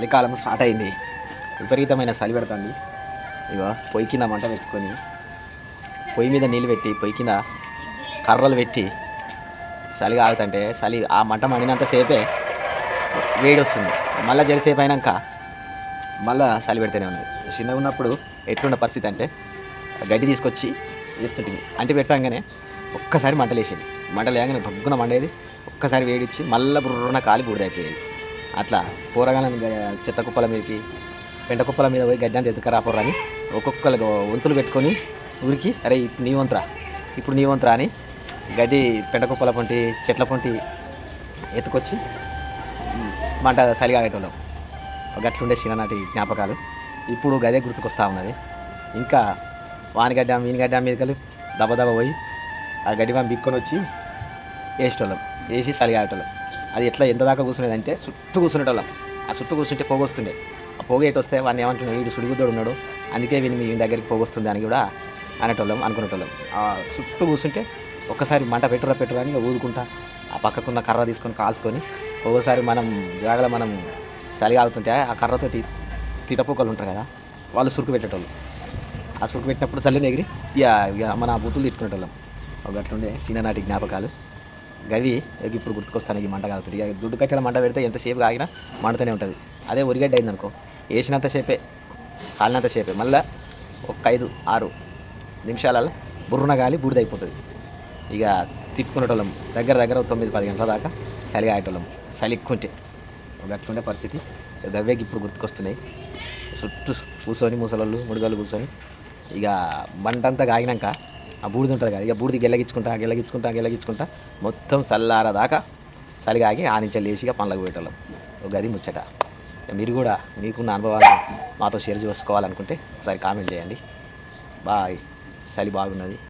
చలికాలం స్టార్ట్ అయింది. విపరీతమైన చలి పెడుతుంది. ఇవో పొయ్యి కింద మంట పెట్టుకొని పొయ్యి మీద నీళ్ళు పెట్టి పొయ్యి కింద కర్రలు పెట్టి చలి ఆగుతుంటే చలి ఆ మంట మండినంతసేపే వేడి వస్తుంది. మళ్ళీ జలసేపు అయినాక మళ్ళా చలి పెడితేనే ఉన్నది. చిన్నగా ఉన్నప్పుడు ఎట్లున్న పరిస్థితి అంటే గడ్డి తీసుకొచ్చి వేస్తుంటుంది అంటే పెట్టంగానే ఒక్కసారి మంట లేచేది. మంట లేగానే భగ్గున మండేది. ఒక్కసారి వేడిచ్చి మళ్ళీ బుర్రున కాలి బూడిదైపోయేది అట్లా పోరగాలని గ- చెత్త కుప్పల మీదకి పెంట కుప్పల మీద పోయి గడ్డి అంతా ఎత్తుకరాపోర్రా అని ఒక్కొక్కరు వంతులు పెట్టుకొని ఊరికి అరే ఇప్పుడు నీ వంతురా ఇప్పుడు నీ వంతురా అని గడ్డి పెంట కుప్పల పొంటి చెట్ల పొంటి ఎత్తుకొచ్చి మ్, మంట చలిగాగేటోళ్ళం గట్లుండే చిన్ననాటి జ్ఞాపకాలు. ఇప్పుడు గదే గుర్తుకొస్తా ఉన్నది. ఇంకా వానిగడ్డ మీనిగడ్డ కలిపి దబ దబ పోయి ఆ గడ్డి మనం బిక్కొని వచ్చి వేసేటోళ్ళం. వేసి చలిగాగేటోళ్ళం అది ఎట్లా ఎంత దాకా కూర్చునేదంటే చుట్టూ కూర్చునేటోళ్ళం. ఆ చుట్టూ కూర్చుంటే పోగొస్తుండే. ఆ పోగ ఎటు వస్తే వాడిని ఏమంటున్నాడు వీడు సుడిగుద్దోడు ఉన్నాడు. అందుకే వీని మీ దగ్గరికి పోగొస్తుంది అని కూడా అనేటోళ్ళం అనుకునేటోళ్ళం. ఆ చుట్టూ కూర్చుంటే ఒక్కసారి మంట పెట్టురా పెట్టురా అని ఊదుకుంటా. ఆ పక్కకున్న కర్ర తీసుకొని కాల్చుకొని ఒక్కోసారి మనం జాగలో మనం చలి ఆగుతుంటే ఆ కర్రతోటి తిటపుక్కలు ఉంటారు కదా వాళ్ళు సురుకు పెట్టేటోళ్ళు. ఆ సురుకు పెట్టినప్పుడు చల్లని ఎగిరి ఇక మన బుతులు తిట్టుకునేటోళ్ళం. ఒక అట్లుండే చిన్ననాటి జ్ఞాపకాలు. గవి ఇప్పుడు గుర్తుకొస్తాను ఈ మంట కాగుతుంది ఇక దుడ్డు కట్టెల మంట పెడితే ఎంతసేపు కాగినా మంటతోనే ఉంటుంది. అదే ఉరిగడ్డ సేపే వేసినంతసేపే కాలినంతసేపే మళ్ళీ ఒక ఐదు ఆరు నిమిషాలలో బుర్రున గాలి బూడిదైపోతుంది. ఇక తిప్పుకునేటోళ్ళం దగ్గర దగ్గర తొమ్మిది పది గంటల దాకా చలి ఆగేటోళ్ళం. చలిక్కుంటే ఒక పరిస్థితి. ఇక గవ్వేకి ఇప్పుడు గుర్తుకొస్తున్నాయి. చుట్టూ కూర్చొని ముసలోళ్ళు ముడుగలు కూర్చొని ఇక మంటంతా కాగినాక ఆ బూడిద ఉంటుంది కదా ఇక బూడిది గెల్లగించుకుంటా గెల్లగించుకుంటా గెల్లగించుకుంటా మొత్తం చల్లార దాకా చలిగాగి ఆ లేచిగా పనులకు పోయేటోళ్ళం. ఒక గది ముచ్చట. ఇక మీరు కూడా మీకున్న అనుభవాలు మాతో షేర్ చేసుకోవాలనుకుంటే ఒకసారి కామెంట్ చేయండి. బాయ్. చలి బాగున్నది.